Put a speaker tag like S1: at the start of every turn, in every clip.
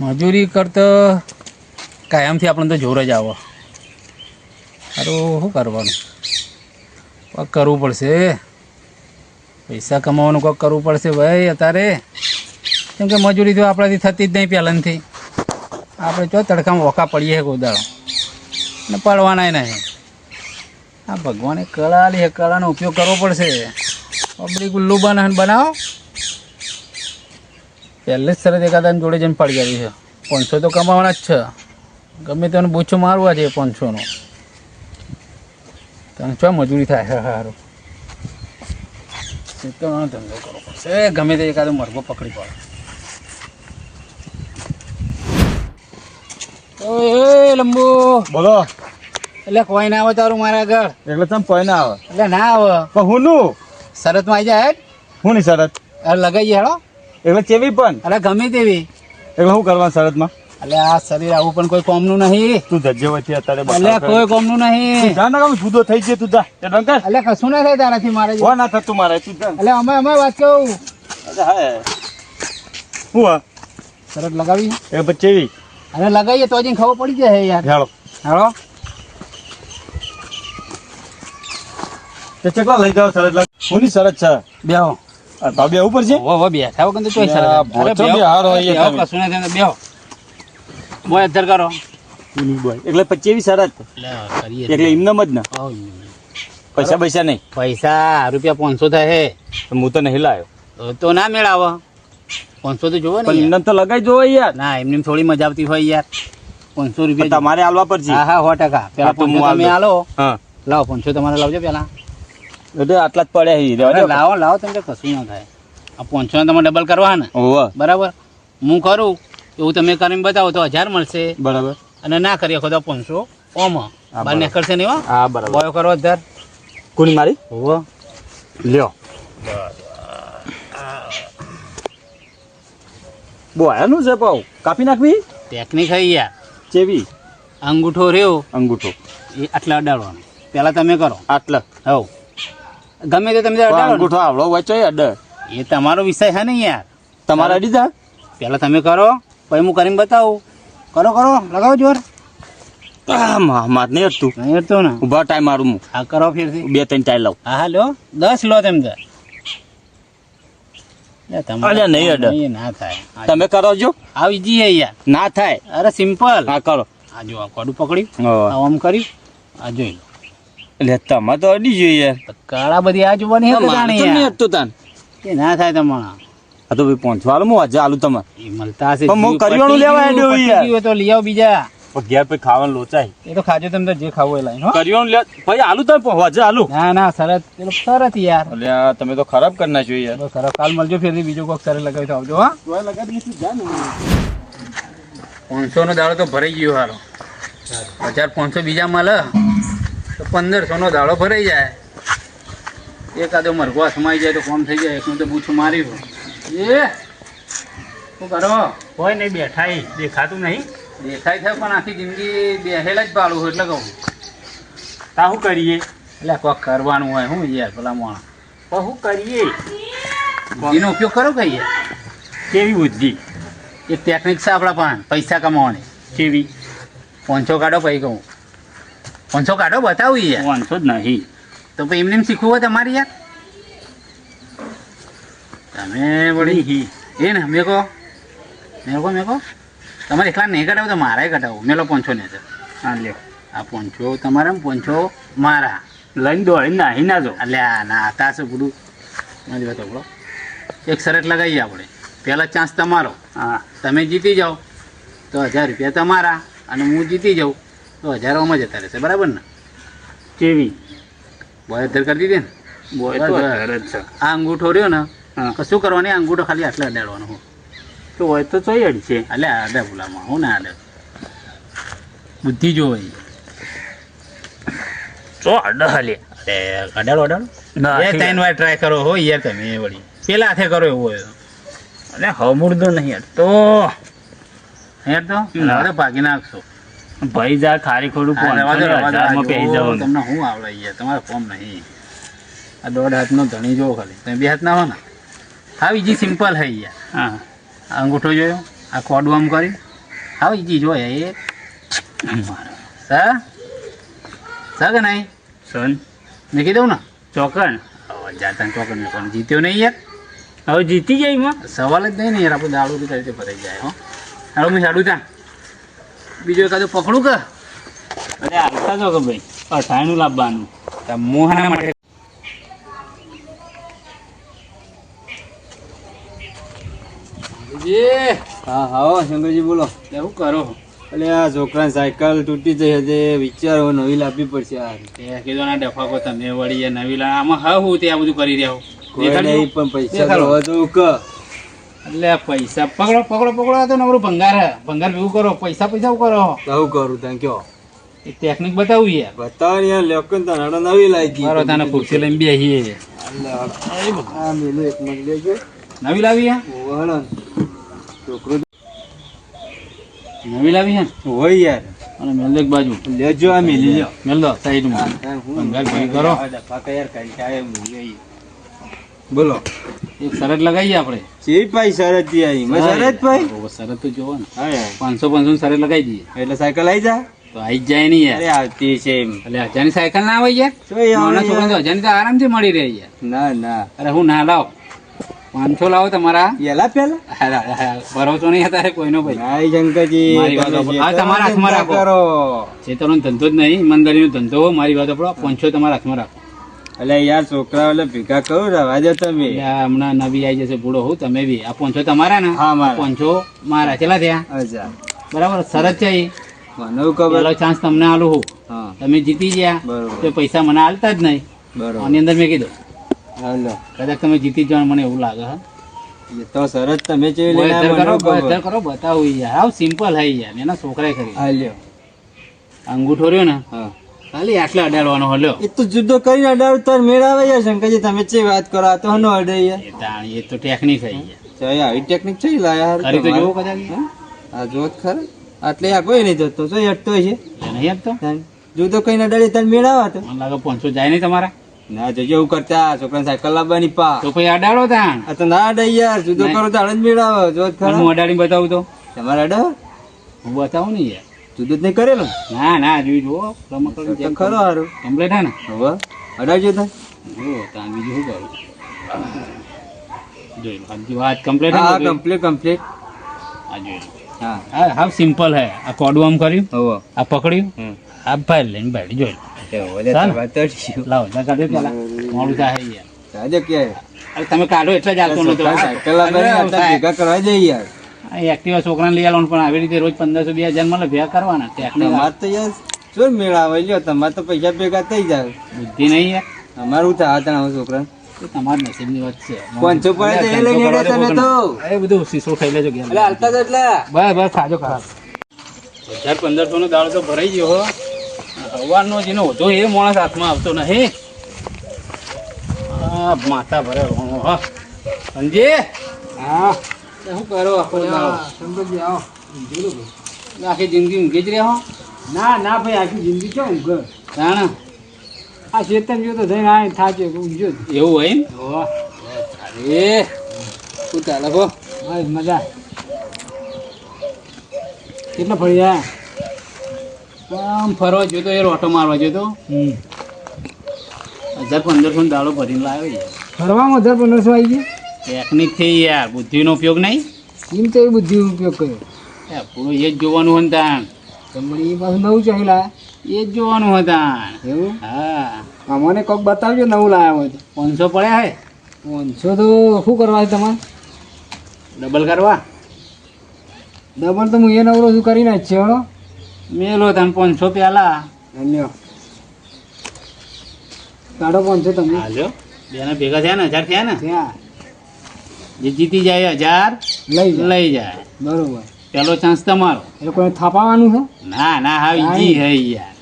S1: મજૂરી કરતો કાયમથી આપણને તો જોર જ આવે. સારું શું કરવાનું? કરવું પડશે. પૈસા કમાવાનું કોક કરવું પડશે ભાઈ અત્યારે. કેમ કે મજૂરી તો આપણાથી થતી જ નહીં પહેલાંથી. આપણે જો તડકામાં ઓકા પડીએ ગોદાળો. ને પડવાનાય નહીં. આ ભગવાને કળા લે, કળાનો ઉપયોગ કરવો પડશે. પબ્લિક ઉલ્લુ બનાવો. પહેલે જ સરસ એકાદાની જોડે જઈને પડી આવી છે. પાંચસો તો કમાવાના જ છે. ગમે તેને બૂછો મારવા છે પાંચસોનો. તને ચો મજૂરી થાય? સારું શેતરનો ધંધો કરવો પડશે. ગમે તે એકાદો મરઘો પકડી પડે. એ લંબુ.
S2: બોલો.
S1: એટલે કોઈ ના આવે તારું મારા આગળ?
S2: એટલે તમે કોઈ ના આવે.
S1: એટલે ના આવે.
S2: પણ હું નું
S1: શરતમાં આવી જાય
S2: હું ની શરત?
S1: લગાઈ હેડો.
S2: એટલે ચેવી પણ?
S1: અરે ગમે તેવી.
S2: એટલે શું કરવા શરતમાં?
S1: એટલે આ શરીર આવું પણ કોઈ કોમનું નહીં.
S2: તું ધજ્જે વચ્ચે અત્યારે
S1: એટલે. કોઈ કોમનું નહીં.
S2: જા ના કામ જુદો થઈ ગયો તું જા. ડંકર.
S1: એટલે કશું ના થાય તારાથી મારે
S2: હો ના થતું મારે? તું જા
S1: એટલે અમે અમે વાત કહું.
S2: હા હું
S1: શરત લગાવી.
S2: એ બચેવી ચેવી
S1: અને લગાવીએ તો હજી ખબર પડી જાય યાર.
S2: હેળો.
S1: હાલો
S2: તે ચકલા લઈ જાઓ શરત લાગ હું ની શરત છે?
S1: બેહો.
S2: ભાભી ઉપર છે?
S1: વો વો બેઠા વગર તો ચોઈ શરત
S2: યા, બે હારો હોય
S1: બેહો,
S2: તમે.
S1: સુને તમે બેહો. મોય અધર કરો
S2: ની બોય. એટલે પછી ચેવી શરત
S1: એટલે કરીએ
S2: એટલે એમનેમ જ ને? પૈસા પૈસા નહીં?
S1: પૈસા રૂપિયા પાંચસો થાય હે.
S2: હું તો નહીં લાવ્યો
S1: તો- ના મેળાવો. આવે પાંચસો તો જોવો ને
S2: પણ તો લગાઈ જોવો યાર.
S1: ના એમને થોડી મજા આવતી હોય યાર. પાંચસો
S2: પણ
S1: રૂપિયા
S2: તમારે આલવા પડશે.
S1: હા હા સો ટકા. પેલા
S2: તો
S1: તમે
S2: આલ હા.
S1: લાવો પાંચસો તમારે લાવજો પેલા
S2: એટલે આટલા જ પડ્યા છે.
S1: લાવો લાવો તમને કશું ના થાય. આ પાંચસો તમે ડબલ કરવા ને? બરાબર? હું કરું એવું તમે કરીને બતાવો તો હજાર મળશે.
S2: બરાબર.
S1: અને ના કરીએ ખોદા પાંચસો ઓમાં.
S2: બરાબર.
S1: નીકળશે નહીં હો.
S2: હા બરાબર.
S1: બોયો કરો હજાર
S2: કોની મારી?
S1: હોવો.
S2: લ્યો. બોયાનું છે પાઉ કાપી નાખવી?
S1: ટેકનિક હઈ યાર.
S2: ચેવી
S1: અંગૂઠો રહ્યો.
S2: અંગૂઠો.
S1: એ આટલા અડાડવાનો. પહેલાં તમે કરો.
S2: આટલા.
S1: હવ. ગમે તે તમે
S2: અંગૂઠો આવડો વચ્ચે અડ.
S1: એ તમારો વિષય છે ને યાર.
S2: તમારે અડી જા.
S1: પેલા તમે કરો પછી હું કરીને બતાવું. કરો કરો લગાવો જોર.
S2: માત નહીં અડતું.
S1: નહીં અડતો ને?
S2: ઊભા ટાઈમ મારું હું
S1: હા કરો ફેરથી.
S2: બે ત્રણ ટાઈમ લઉં.
S1: હા હા લો દસ લો તેમ તો.
S2: નહીં અડે.
S1: ના થાય.
S2: તમે કરો જો.
S1: આવી જઈએ યાર.
S2: ના થાય.
S1: અરે સિમ્પલ.
S2: હા કરો.
S1: આ જો આ કોડું પકડ્યું.
S2: આમ
S1: આ કર્યું. આ જોઈ લો.
S2: એટલે તમારે તો અડી જોઈએ યાર.
S1: કાળા બધી આ જોવાની હે કે
S2: મારે
S1: જાણે
S2: તો નહીં
S1: યાર?
S2: તાન.
S1: કે ના થાય તમારા.
S2: આ તો ભાઈ પહોંચવા હું આજે આલુ તમારે.
S1: એ મળતા હશે.
S2: પણ હું કરિયાણું લેવા
S1: આડ્યો
S2: યાર.
S1: તો લઈ આવો બીજા.
S2: ઘેર પે ખાવાનું લોચાય.
S1: એ તો ખાજો તમે જે ખાવું એ લાઈન હો.
S2: કરિયાણું લે ભાઈ આલુ તમે આજે આલુ.
S1: ના ના સરત સરસ યાર.
S2: એટલે તમે તો ખરાબ કરી નાખ્યો યાર.
S1: ખરાબ કાલ મળજો ફેરથી બીજો કોક સરે લગાવી તો આવજો હા. પાંચસો નો દાડો તો ભરાઈ ગયો હારો હજાર પાંચસો બીજા મળે તો પંદરસો નો દાડો ભરાઈ જાય. એકાદો મરઘો સમાઈ જાય તો કોમ થઈ જાય. એકનું તો પૂછું માર્યું એ શું કરો?
S2: કોઈ નહીં બેઠા દેખાતું નહીં.
S1: દેખાય છે પણ આખી જિંદગી બેહેલા જ પાડું એટલે કહું.
S2: તા શું કરીએ?
S1: એટલે કોક કરવાનું હોય શું યાર પેલા માણસ
S2: તો શું કરીએ?
S1: બુદ્ધિનો ઉપયોગ કરો કહીએ
S2: કેવી બુદ્ધિ?
S1: એ ટેકનિક છે આપણા પાસે પૈસા કમાવાની.
S2: કેવી?
S1: પોંચો કાઢો પછી કહું. પાંચસો કાઢો બતાવી યાર
S2: વાંધો જ નહીં.
S1: તો પછી એમને એમ શીખવું હોય તમારે યાર. તમે વળી એ ને મેકો. મેકો મેકો. તમારે એકલા નહીં કઢાવું તો મારાય કટાવો મેલો પાંચસો ને તો.
S2: હા લ્યો.
S1: આ પાંચસો તમારા પાંચસો મારા.
S2: લઈને દોડીને નાહી ના જો.
S1: એટલે આ ના હતા છે બધું. મારી વાત આપણો એક શરત લગાવીએ આપણે. પહેલા ચાન્સ તમારો.
S2: હા.
S1: તમે જીતી જાઓ. તો હજાર રૂપિયા તમારા અને હું જીતી જાઉં. તો હજારોમાં જતા રહેશે બરાબર ને?
S2: કેવી?
S1: બોય અધર કરી દીધી ને?
S2: બોય તો
S1: બરાબર.
S2: જ છે.
S1: આ અંગૂઠો રહ્યો ને કશું કરવાની? અંગૂઠો ખાલી આટલે અડાડવાનો હું.
S2: તો હોય તો ચોઈ અડશે
S1: એટલે આડે ભૂલામાં હું ના આડે. બુદ્ધિ જોવે
S2: ચો અડે હાલે.
S1: અરે અડાડો અડાડો.
S2: ના,
S1: એ ત્રણ વાર ટ્રાય કરો હો યાર તમે વળી. પેલા હાથે કરો એવું હોય તો.
S2: અને હમુરદો નહીં અડતો
S1: યાર તો. ભાગી નાખશો.
S2: ભાઈ જા ખારી ખોડું હજારમાં પહેરી જાવ
S1: તમને શું આવડે યાર તમારે ફોર્મ નહીં. આ દોઢ હાથનો ધણી જોવો ખાલી. તમે બે હાથ ના હો ને? હા બીજી સિમ્પલ હે યાર.
S2: હા.
S1: આ અંગૂઠો જોયો આ કોડું આમ કરી. હા બીજી જોયા એ સા? સા કે નહીં?
S3: સન.
S1: મેં કીધું ને?
S3: ચોકન
S1: જાતા ચોકન મેં પણ જીત્યો નહીં યાર.
S3: હવે જીતી જાય એમાં.
S1: સવાલ જ નહીં ને યાર આપણે દાડો બી રીતે ભરાઈ જાય હો. હાલો હું સાડું ત્યાં. બીજો એકાદું પકડું કે?
S3: અરે આવતા છો કે ભાઈ અઠાણું લાવવાનું.
S1: મોહના માટે
S4: હા હા શંકરજી બોલો.
S1: શું કરો?
S4: એટલે આ છોકરાની સાયકલ તૂટી જઈ હતી વિચારો નવી લાવવી પડશે યાર
S1: કીધો ના ડફાકો તમે વળી નવી લા આમાં હા હું તે આ બધું કરી રહ્યા.
S4: કોઈ પણ પૈસા. તો
S1: એટલે પૈસા પકડો પકડો પકડો તો નવરું ભંગાર હે. ભંગાર ભેગું કરો પૈસા પૈસા શું કરો?
S4: કહું કરું ત્યાં કયો
S1: એ ટેકનિક બતાવું યાર.
S4: બતાવો યાર લેકન તો હડો નવી લાગી.
S1: મારો તને ખુરશી લઈને બેસીએ
S4: આ મેલું એક મગ લેજો.
S1: નવી લાવી હે?
S4: છોકરો
S1: નવી લાવી હે?
S4: હોય યાર.
S1: અને મેલ એક બાજુ.
S4: લેજો આ મેલી લ્યો.
S1: મેલ દો સાઈડમાં. ભંગાર ભેગું કરો.
S4: બોલો.
S1: એક શરત લગાવીએ આપણે?
S4: જે ભાઈ શરતથી આવી મેં શરત ભાઈ?
S1: ઓ, શરત તો જોવો ને.
S4: હા
S1: પાંચસો પાંચસો ની શરત લગાવી દઈએ.
S4: એટલે સાયકલ આવી જા.
S1: તો આવી જ જાય નહીં
S4: અરે
S1: યાર
S4: આવતી છે એમ.
S1: એટલે હજારની સાયકલ ના આવે યાર? નાના છોકરાને તો હજારની તો આરામથી મળી રહે યાર.
S4: ના ના.
S1: અરે હું ના લાવ. પાંચસો લાવો તમારા.
S4: પેલા?
S1: પેલા ભરોસો નહીં હતા કોઈનો ભાઈ.
S4: નાઈ શંકરજી
S1: મારી વાત
S4: તમે
S1: સાંભળો.
S4: જે
S1: આ તમારા હાથમાં રાખો.
S4: કરો.
S1: ચેતનનો ધંધો જ નહીં ઈમાનદારીનો ધંધો. મારી વાત આપણો પાંચસો તમારા હાથમાં રાખો.
S4: એટલે યાર છોકરા એટલે ભેગા કરું રવા દો તમે.
S1: હમણાં નવી આવી જશે બુડો હું તમે બી. આ પોંચો તમારા ને?
S4: હા મારા.
S1: પોંચો મારા. ચેલા થયા?
S4: અચ્છા
S1: બરાબર સરસ છે
S4: મને ખબર?
S1: ચાન્સ તમને આલું હું.
S4: હા.
S1: તમે જીતી ગયા.
S4: બરાબર.
S1: તો પૈસા મને આલતા જ નહીં.
S4: બરોબર.
S1: આની અંદર મેં કીધું.
S4: હાલો
S1: કદાચ તમે જીતી જવાનું મને એવું લાગે હા.
S4: એ તો સરસ તમે જે
S1: કરો બતાવું યાર. હાવ સિમ્પલ હે યાર. એના છોકરાએ ખરી
S4: હાલ્યો
S1: અંગૂઠો રહ્યો ને
S4: હા.
S1: ખાલી આટલે અડાડવાનો હલો.
S4: એ તો જુદો કરીને અડાડ તાર મેળાવે યાર શંકરજી તમે ચે વાત કરો? આ તો હનો અડે યાર
S1: એ તાણી એ તો ટેકનિક છે યાર
S4: ચાલ યાર ટેકનિક છે લાયા
S1: ખરી તો જોવો કદા
S4: આ જોત ખર. આટલે આ કોઈ નહીં જતો. તો હટતો છે.
S1: નહીં
S4: હટતો જુદો કઈને અડાડે તાર મેળાવા તો.
S1: મને લાગે પાંચસો જાય નહીં તમારા.
S4: ના જો એવું કરતા છોકરાને સાયકલ લાવવાની પા.
S1: તો પછી અડાડો તાણ.
S4: આ તો ના અડાય યાર. જુદો. કરો તો આડે જ જોત
S1: પણ હું અડાડી બતાવું તો.
S4: તમારે અડો
S1: હું બતાવું ને યાર.
S4: જુદો નહીં કરેલું?
S1: ના ના જોઈ જુઓ. રમકડું
S4: તો ખરો સારું
S1: કમ્પ્લેટ હા ને?
S4: હવે અડાજો થાય
S1: જુઓ ત્યાં બીજું શું કરું? જોઈ લો હજુ વાત કમ્પ્લેટ હે
S4: હા? Complete complete.
S1: આ જોઈ લો.
S4: હા.
S1: હા સિમ્પલ હે. આ કોડું આમ કર્યું?
S4: હવે.
S1: આ પકડ્યું? આ ભાઈ લઈને ભાઈ જોઈ લો. લાવો પેલા. મોડું થાય યાર.
S4: ક્યારે
S1: અરે તમે કાઢો એટલે જ આવતો નતો.
S4: કરવા જઈએ યાર.
S1: એક્ટિવા છોકરાને લઈ આવવાનું પણ આવી રીતે રોજ પંદરસો બે હજાર મળે ભેગા કરવાના
S4: અમારે તો યાર શું મેળાવે લ્યો તમારે તો પૈસા ભેગા થઈ જાય.
S1: બુદ્ધિ નહીં યાર
S4: અમારું થાય હતા છોકરા
S1: એ તમારા નસીબની વાત છે.
S4: પાંચસો પડે તો એ લઈને હેડે તને તો.
S1: એ બધું શીશો ખાઈ લેજો ઘેર.
S4: એટલે હાલતા જ એટલે.
S1: બસ બસ ખાજો ખરાબ હજાર પંદરસો નો દાડો તો ભરાઈ ગયો હો. સવારનો જેનો ઓછો એ માણસ હાથમાં આવતો નહીં. આ માથા ભરે રોણો હા. સંજય
S4: હા.
S1: શું કરો આખો
S4: સંબંધી આવો.
S1: આખી જિંદગી ઊંઘી જ રહ્યો
S4: ના ના ભાઈ આખી જિંદગી ચો ઊંઘ
S1: જાણ?
S4: આ ચેતન જો તો થઈને આ થાચે ઊંઘ્યો
S1: એવું હોય ને અરે શું ચાલે કહો
S4: બસ મજા. કેટલા ફરી જાય
S1: આમ ફરવા જોતો એ રોટો મારવા જોતો
S4: હમ.
S1: હજાર પંદરસો નો દાડો ભરીને લાવ્યો
S4: ફરવામાં હજાર પંદરસો આવી ગઈ
S1: ટેકનિક થઈ યાર બુદ્ધિનો ઉપયોગ નહીં?
S4: એમ તો એ બુદ્ધિ ઉપયોગ કર્યો.
S1: પૂરું એ જ જોવાનું હતા
S4: તમને એ પાછું નવું ચાલ્યા.
S1: એ જ જોવાનું હતા
S4: એવું?
S1: હા.
S4: અમને કોક બતાવજો નવું લાયા હોય તો.
S1: પાંચસો પડ્યા હે?
S4: પાંચસો તો શું કરવા છે તમારે?
S1: ડબલ કરવા?
S4: ડબલ તો હું એ નવરો શું કરી નાખ છે હળો
S1: મેલો તમે પાંચસો પહેલા
S4: ધન્ય. કાઢો પાંચસો તમે.
S1: હાલ્યો બેના ભેગા થયા ને? હજાર થયા ને?
S4: ત્યાં
S1: જે જીતી જાય હજાર
S4: લઈ
S1: લઈ જાય.
S4: બરોબર.
S1: પેલો ચાન્સ તમારો.
S4: એ કોઈ થાપાવાનું છે?
S1: ના ના હા ઈજી હે યાર.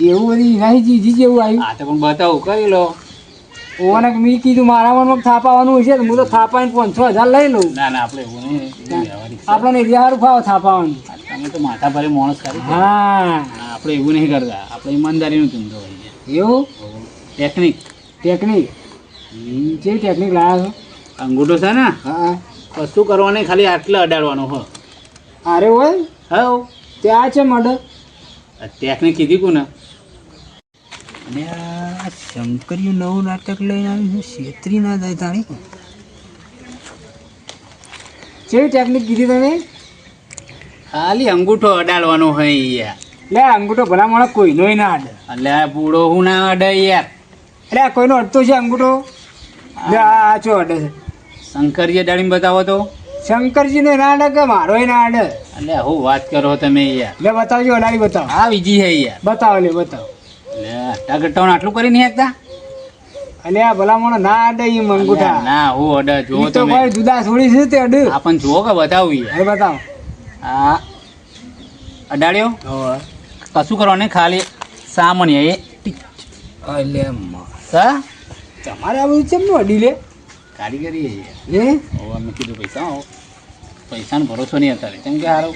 S4: એવું બધી નહીં જીજી જેવું આવ્યું.
S1: આ તો પણ બતાવું કરી લો.
S4: ઓને મેં કીધું મારા મનમાં થાપાવાનું હશે હું તો થાપાઈને પાંચસો હજાર લઈ લઉં.
S1: ના ના આપણે એવું નહીં.
S4: આપણને સારું ફાવ થાપાવાનું.
S1: તમે તો માથા ભારે માણસ કરી.
S4: હા.
S1: આપણે એવું નહીં કરતા. આપણે ઈમાનદારીનું ધંધો હોય
S4: એવું?
S1: ટેકનિક.
S4: ટેકનિક. કેવી ટેકનિક લાવ્યા છો.
S1: અંગૂઠો છે ને?
S4: હા.
S1: કશું કરવાનું? ખાલી આટલે અડાડવાનો હો.
S4: અરે હોય
S1: હા
S4: ત્યાં છે મડે
S1: ટેકને કીધી કોને?
S4: અને આ શંકરિયું નવું નાટક લઈને આવ્યું છે. છેતરી ના જાય તાણી કેવી ટેકનિક કીધી તમે?
S1: ખાલી અંગૂઠો અડાડવાનો હોય યાર.
S4: લે અંગૂઠો ભલા માણસ કોઈનો ના અડે.
S1: એટલે આ હું ના અડે યાર.
S4: એટલે કોઈનો અડતો છે અંગૂઠો? લે આ આ ચો અડે છે.
S1: શંકરજી અડાડીને બતાવો તો.
S4: શંકરજી ના અડે કે મારો ના અડે
S1: એટલે હું વાત કરો તમે યાર
S4: લે બતાવજો અડાડી બતાવો.
S1: આ બીજી હે યાર
S4: બતાવો લે બતાવો.
S1: એટલે અટ્ટા આટલું કરી નહીં શકતા?
S4: અલે આ ભલામણ ના અડે ઈ મંગુઠા
S1: ના હું અડે
S4: જો તો
S1: તમે.
S4: જુદા થોડી છે તે અડે.
S1: આપણ જો કે બતાવું યાર
S4: હવે બતાવો.
S1: આ અડાડ્યો? કશું કરવાનું ખાલી સામાન્ય એ
S4: એટલે
S1: હા?
S4: તમારે આ બધું ને અડી લે?
S1: કારીગરી છે યાર અમે કીધું પૈસા આવો. પૈસાનો ભરોસો નહીં અત્યારે કેમ કે હારો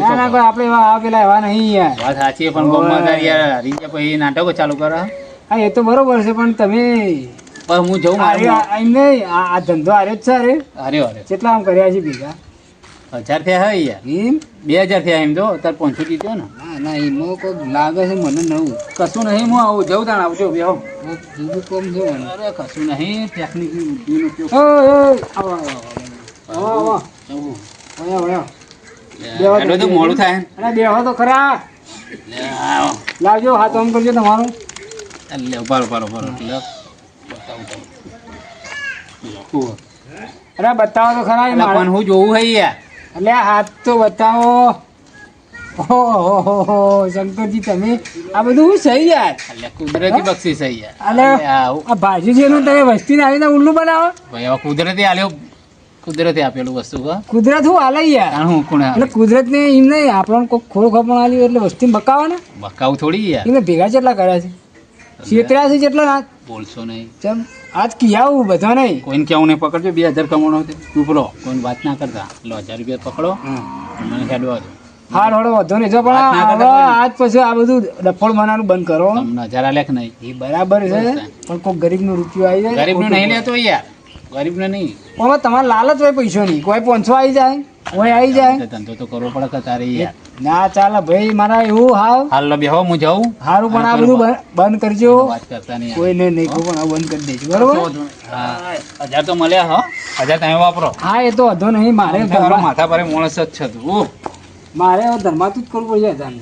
S4: ના ના કોઈ આપણે એવા આ પેલા એવા નહીં યાર.
S1: વાત સાચી પણ બહુ મજા યાર. હરી ગયા પછી નાટકો ચાલુ કરો.
S4: હા એ તો બરોબર છે પણ તમે
S1: પણ હું જઉં
S4: એમ નહીં આ ધંધો હારે જ છે અરે
S1: અરે અરે
S4: કેટલા આમ કર્યા છે ભેગા?
S1: હજાર થયા હે યાર.
S4: એમ?
S1: બે હજાર થયા એમ તો અત્યારે પહોંચી દીધો ને.
S4: ના ના એમાં કોઈક લાગે છે મને નવું.
S1: કશું નહીં હું આવું જવું તાણ આવજો બેહો
S4: કોઈક જુદું કોમ છે
S1: અરે કશું નહીં ટેકનિક બુદ્ધિનો ઉપયોગ.
S4: આવો આવો આવો.
S1: તો મોડું થાય.
S4: અરે બેહો તો ખરા. લાવજો હાથ ઓમ કરજો તમારું.
S1: લે ઉભારો ઉભારો ઉભારો લે. બતાવું
S4: અરે બતાવો તો ખરા
S1: પણ હું જોવું હે યાર.
S4: એટલે આ હાથ તો બતાવો. શંકરજી તમે આ બધું હું સહી યાર?
S1: કુદરતી બક્ષી સહી યાર.
S4: આ ભાજી એનું તમે વસ્તીને આવીને ઉલ્લું બનાવો.
S1: ભાઈ હવે કુદરતી આલ્યો કુદરતે આપેલું વસ્તુ
S4: કુદરત હું આલે યાર.
S1: હું કોણ
S4: એટલે કુદરત ને એમ નહીં આપણને કોઈ ખોળ ખપણ આલ્યું એટલે વસ્તી બકાવો ને.
S1: બકાવું થોડી યાર.
S4: એને ભેગા કેટલા કર્યા છે? છેતરા છે જેટલા ના
S1: બોલશો નહીં.
S4: ચમ આજ કિયાવું બધા નહીં.
S1: કોઈને કેવું નહીં પકડજો બે હજાર કમાણો તું. પેલો કોઈને વાત ના કરતા. લો હજાર રૂપિયા પકડો. મને ખેડવા દો.
S4: હાર હળો વધો નહીં. જો પણ આજ પછી આ બધું ડફોળ મનાનું બંધ કરો.
S1: તમને હજાર આલે કે નહીં?
S4: એ બરાબર છે. પણ કોઈ ગરીબનું રૂપિયો આવી જાય
S1: ગરીબનું નહીં લેતો યાર. ગરીબને નહીં.
S4: પણ તમારે લાલચ હોય પૈસો નહીં. કોઈ પાંચસો આવી જાય. કોઈ આવી જાય.
S1: ધંધો તો કરવો પડે કે તારે
S4: ના ચાલે ભાઈ મારા એવું હાવ.
S1: હાલ બેહો હું જાઉં.
S4: સારું પણ આ બધું બંધ કરજો.
S1: વાત કરતા નહીં
S4: કોઈ નહીં કહું પણ બંધ કરી દેજો. બરોબર?
S1: હા. હજાર તો મળ્યા હો. હજાર તમે વાપરો.
S4: હા એ તો વધો નહીં મારે
S1: માથા પર માણસ જ છે તું.
S4: મારે ધર્માતું જ કરવું પડશે અજાને